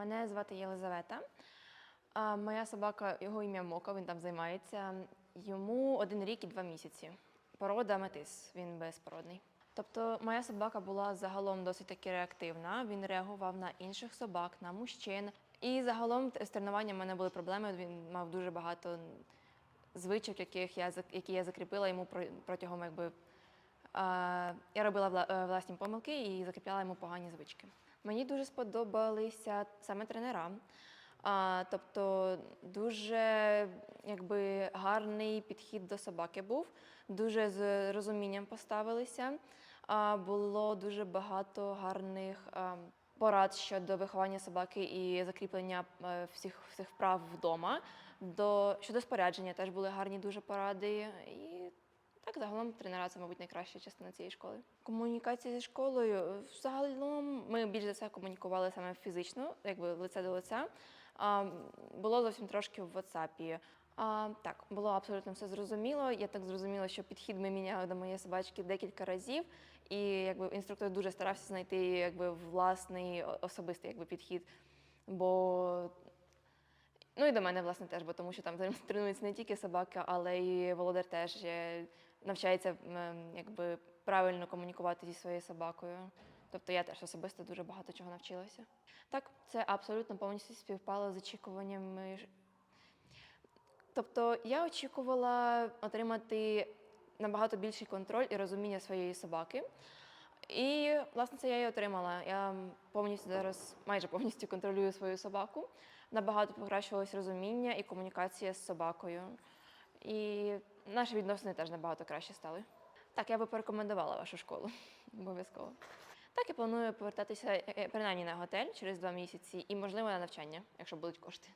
Мене звати Єлизавета. Моя собака, його ім'я Мока, він там займається. Йому один рік і два місяці. Порода метис, він безпородний. Тобто моя собака була загалом досить таки реактивна. Він реагував на інших собак, на мужчин. І загалом з тренуванням в мене були проблеми. Він мав дуже багато звичок, яких я які я закріпила йому про- протягом якби. Я робила е, власні помилки і закріпляла йому погані звички. Мені дуже сподобалися саме тренера. Тобто дуже якби, гарний підхід до собаки був, дуже з розумінням поставилися. Було дуже багато гарних порад щодо виховання собаки і закріплення е, всіх, всіх вправ вдома. До, щодо спорядження теж були гарні дуже поради. І так, загалом тренера це, мабуть, найкраща частина цієї школи. Комунікація зі школою загалом ми більш за все комунікували саме фізично, якби лице до лиця. А, було зовсім трошки в WhatsApp. А, так, було абсолютно все зрозуміло. Я так зрозуміла, що підхід ми міняли до моєї собачки декілька разів, і якби інструктор дуже старався знайти якби власний особистий якби підхід. Бо Ну і до мене, власне, теж, бо тому що там тренуються не тільки собаки, але і володар теж е, навчається якби, правильно комунікувати зі своєю собакою. Тобто я теж особисто дуже багато чого навчилася. Так, це абсолютно повністю співпало з очікуваннями. Тобто я очікувала отримати набагато більший контроль і розуміння своєї собаки. І, власне, це я і отримала. Я повністю зараз майже повністю контролюю свою собаку. Набагато покращилось розуміння і комунікація з собакою. І наші відносини теж набагато краще стали. Так, я би порекомендувала вашу школу обов'язково. Так, я планую повертатися е, е, принаймні на готель через два місяці і, можливо, на навчання, якщо будуть кошти.